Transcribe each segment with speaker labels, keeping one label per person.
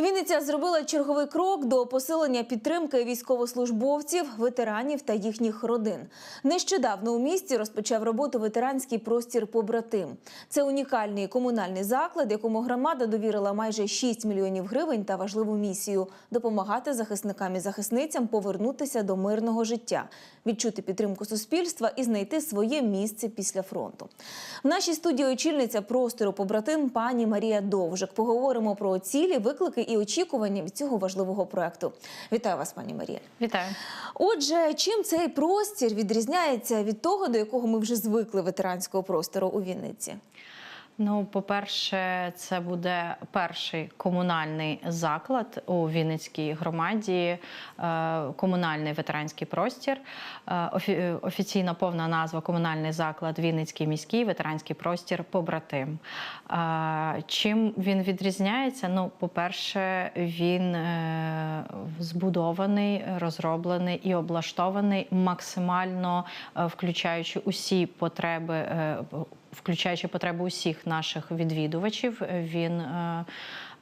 Speaker 1: Вінниця зробила черговий крок до посилення підтримки військовослужбовців, ветеранів та їхніх родин. Нещодавно у місті розпочав роботу ветеранський простір побратим. Це унікальний комунальний заклад, якому громада довірила майже 6 мільйонів гривень та важливу місію допомагати захисникам і захисницям повернутися до мирного життя, відчути підтримку суспільства і знайти своє місце після фронту. В нашій студії очільниця простору побратим пані Марія Довжик. Поговоримо про цілі, виклики і очікування від цього важливого проекту. Вітаю вас, пані Марія.
Speaker 2: Вітаю.
Speaker 1: Отже, чим цей простір відрізняється від того, до якого ми вже звикли ветеранського простору у Вінниці?
Speaker 2: Ну, по-перше, це буде перший комунальний заклад у Вінницькій громаді, е, комунальний ветеранський простір. Е, Офіційна повна назва комунальний заклад Вінницький міський ветеранський простір побратим. Е, Чим він відрізняється? Ну, по-перше, він е, збудований, розроблений і облаштований максимально е, включаючи усі потреби. Е, включаючи потреби усіх наших відвідувачів, він е,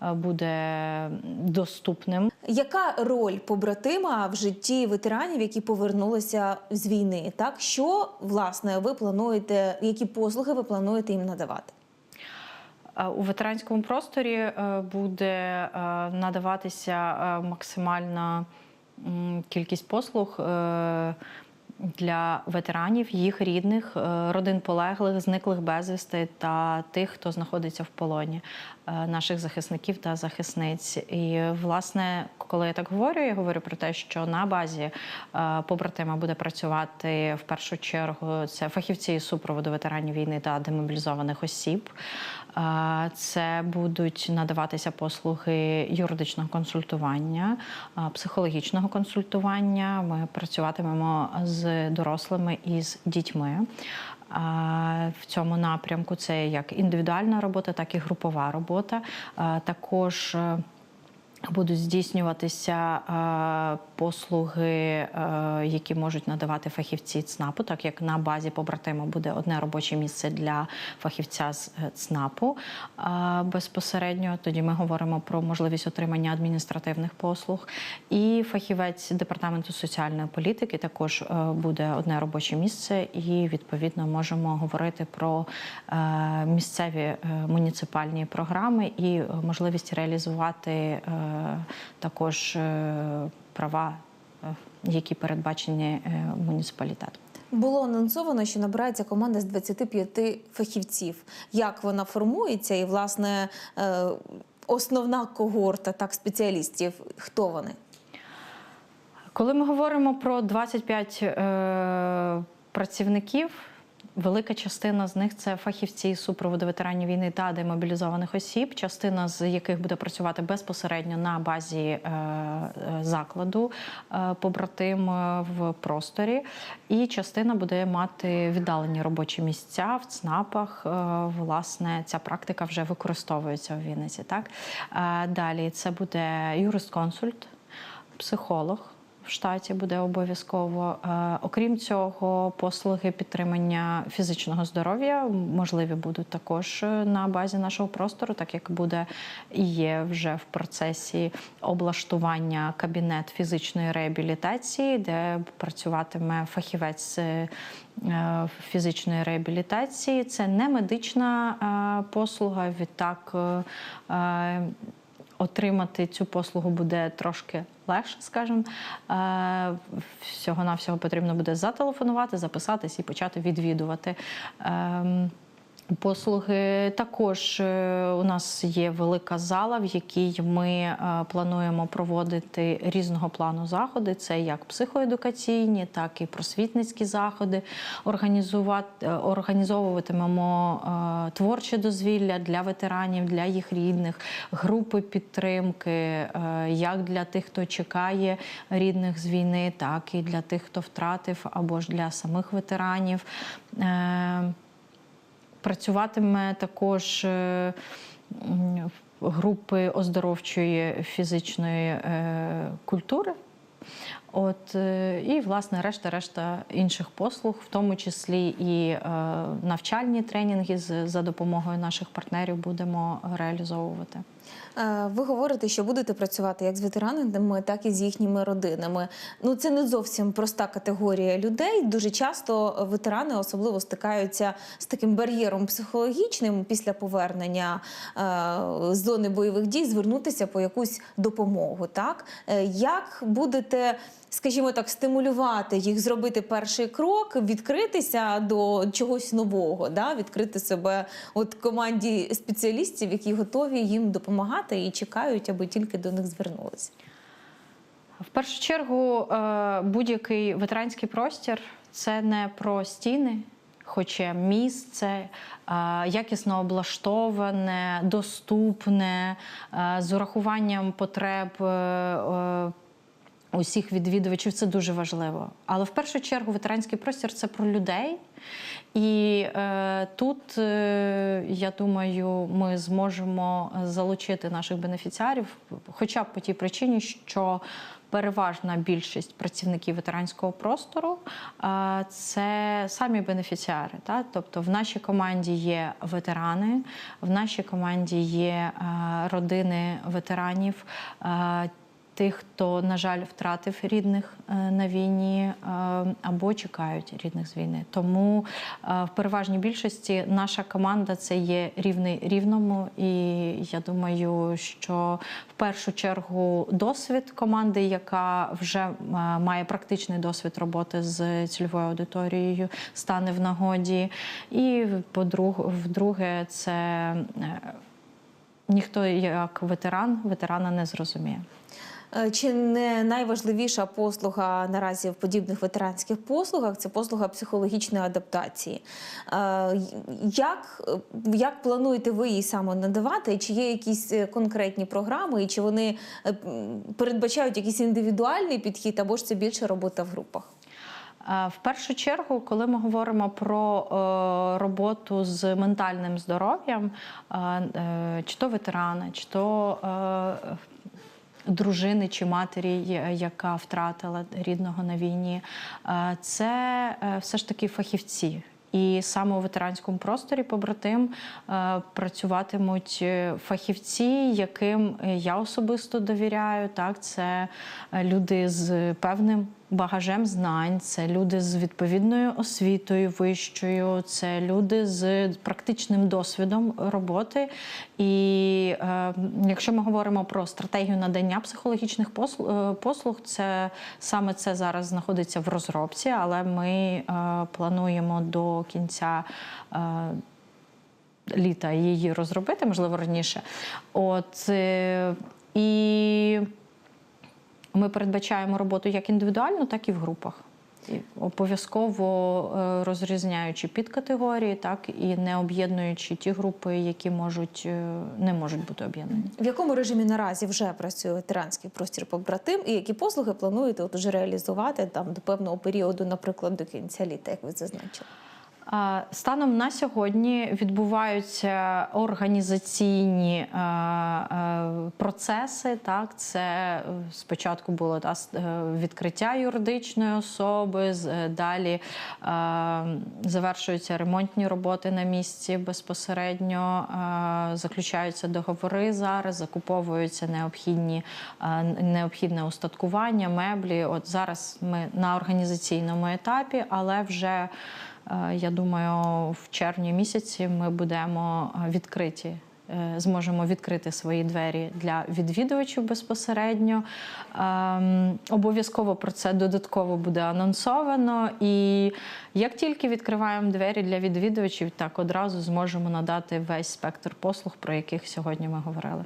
Speaker 2: е, буде доступним.
Speaker 1: Яка роль побратима в житті ветеранів, які повернулися з війни? Так що власне ви плануєте, які послуги ви плануєте їм надавати?
Speaker 2: Е, У ветеранському просторі е, буде е, надаватися е, максимальна кількість послуг. Для ветеранів, їх рідних, е, родин полеглих, зниклих безвісти та тих, хто знаходиться в полоні е, наших захисників та захисниць. І власне, коли я так говорю, я говорю про те, що на базі е, побратима буде працювати в першу чергу це фахівці супроводу ветеранів війни та демобілізованих осіб. Це будуть надаватися послуги юридичного консультування, психологічного консультування. Ми працюватимемо з дорослими і з дітьми. В цьому напрямку це як індивідуальна робота, так і групова робота. Також е, Будуть здійснюватися е, послуги, е, які можуть надавати фахівці ЦНАПу, так як на базі побратима буде одне робоче місце для фахівця з е, ЦНАПу е, безпосередньо. Тоді ми говоримо про можливість отримання адміністративних послуг. І фахівець департаменту соціальної політики також е, буде одне робоче місце, і відповідно можемо говорити про е, місцеві е, муніципальні програми і е, можливість реалізувати е, також е, права, е, які передбачені е, муніципалітетом.
Speaker 1: Було анонсовано, що набирається команда з 25 фахівців. Як вона формується, і власне е, основна когорта так спеціалістів, хто вони?
Speaker 2: Коли ми говоримо про 25 е, працівників, велика частина з них це фахівці супроводу ветеранів війни та демобілізованих осіб, частина з яких буде працювати безпосередньо на базі е, е, закладу е, побратим е, в просторі, і частина буде мати віддалені робочі місця в ЦНАПах. Е, власне, ця практика вже використовується в Вінниці. Так Е, далі це буде юрист-консульт, психолог. В штаті буде обов'язково. Е, окрім цього, послуги підтримання фізичного здоров'я можливі будуть також е, на базі нашого простору, так як буде і є вже в процесі облаштування кабінет фізичної реабілітації, де працюватиме фахівець. е, Фізичної реабілітації це не медична послуга. Відтак отримати цю послугу буде трошки легше, скажімо. Е, Всього-навсього потрібно буде зателефонувати, записатись і почати відвідувати. Послуги також е, у нас є велика зала, в якій ми е, плануємо проводити різного плану заходи. Це як психоедукаційні, так і просвітницькі заходи. Організувати е, організовуватимемо творче дозвілля для ветеранів, для їх рідних, групи підтримки, як для тих, хто чекає рідних з війни, так і для тих, хто втратив, або ж для самих ветеранів. Працюватиме також е, групи оздоровчої фізичної е, культури. От е, і власне решта решта інших послуг, в тому числі і навчальні тренінги за допомогою наших партнерів будемо реалізовувати.
Speaker 1: Е, Ви говорите, що будете працювати як з ветеранами, так і з їхніми родинами. Ну це не зовсім проста категорія людей. Дуже часто ветерани особливо стикаються з таким бар'єром психологічним після повернення е, з зони бойових дій, звернутися по якусь допомогу. Так Е, як будете, скажімо так, стимулювати їх зробити перший крок, відкритися до чогось нового, да? відкрити себе от команді спеціалістів, які готові їм допомагати і чекають, аби тільки до них звернулися.
Speaker 2: В першу чергу, е, будь-який ветеранський простір це не про стіни, хоча місце е, якісно облаштоване, доступне, е, з урахуванням потреб. Усіх відвідувачів це дуже важливо. Але в першу чергу ветеранський простір це про людей. І е, тут, е, я думаю, ми зможемо залучити наших бенефіціарів, хоча б по тій причині, що переважна більшість працівників ветеранського простору е, це самі бенефіціари. Та? Тобто в нашій команді є ветерани, в нашій команді є е, родини ветеранів. Е, тих, хто, на жаль, втратив рідних е, на війні е, або чекають рідних з війни. Тому е, в переважній більшості наша команда це є рівний рівному, і я думаю, що в першу чергу досвід команди, яка вже має практичний досвід роботи з цільовою аудиторією, стане в нагоді. І по-друге, це ніхто як ветеран ветерана не зрозуміє.
Speaker 1: Е, Чи не найважливіша послуга наразі в подібних ветеранських послугах це послуга психологічної адаптації? Е, Як, як плануєте ви її саме надавати? Чи є якісь е, конкретні програми, і чи вони передбачають якийсь індивідуальний підхід, або ж це більше робота в групах?
Speaker 2: В першу чергу, коли ми говоримо про роботу з ментальним здоров'ям, чи то ветерана, чи то дружини чи матері, яка втратила рідного на війні, е, це е, все ж таки фахівці. І саме у ветеранському просторі побратим е, працюватимуть е, фахівці, яким е, я особисто довіряю. Так, це е, люди з певним багажем знань, це люди з відповідною освітою вищою, це люди з практичним досвідом роботи. І е, якщо ми говоримо про стратегію надання психологічних послуг, послуг, це саме це зараз знаходиться в розробці, але ми е, плануємо до кінця. Е, Літа її розробити, можливо, раніше. От е, і ми передбачаємо роботу як індивідуально, так і в групах. Обов'язково е, розрізняючи підкатегорії, так і не об'єднуючи ті групи, які можуть е, не можуть бути об'єднані.
Speaker 1: В якому режимі наразі вже працює ветеранський простір побратим, і які послуги плануєте от уже реалізувати там до певного періоду, наприклад, до кінця літа, як ви зазначили?
Speaker 2: Станом на сьогодні відбуваються організаційні е, е, процеси. Так, це е, спочатку було відкриття юридичної особи, далі завершуються ремонтні роботи на місці безпосередньо, заключаються договори зараз, закуповуються необхідні необхідне устаткування, меблі. От зараз ми на організаційному етапі, але вже Я думаю, в червні місяці ми будемо е, відкриті. е, Зможемо відкрити свої двері для відвідувачів безпосередньо. Ем, Обов'язково про це додатково буде анонсовано. І як тільки відкриваємо двері для відвідувачів, так одразу зможемо надати весь спектр послуг, про яких сьогодні ми говорили.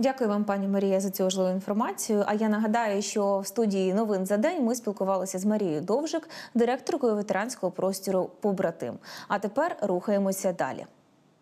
Speaker 1: Дякую вам, пані Марія, за цю важливу інформацію. А я нагадаю, що в студії новин за день ми спілкувалися з Марією Довжик, директоркою ветеранського простору Побратим. А тепер рухаємося далі.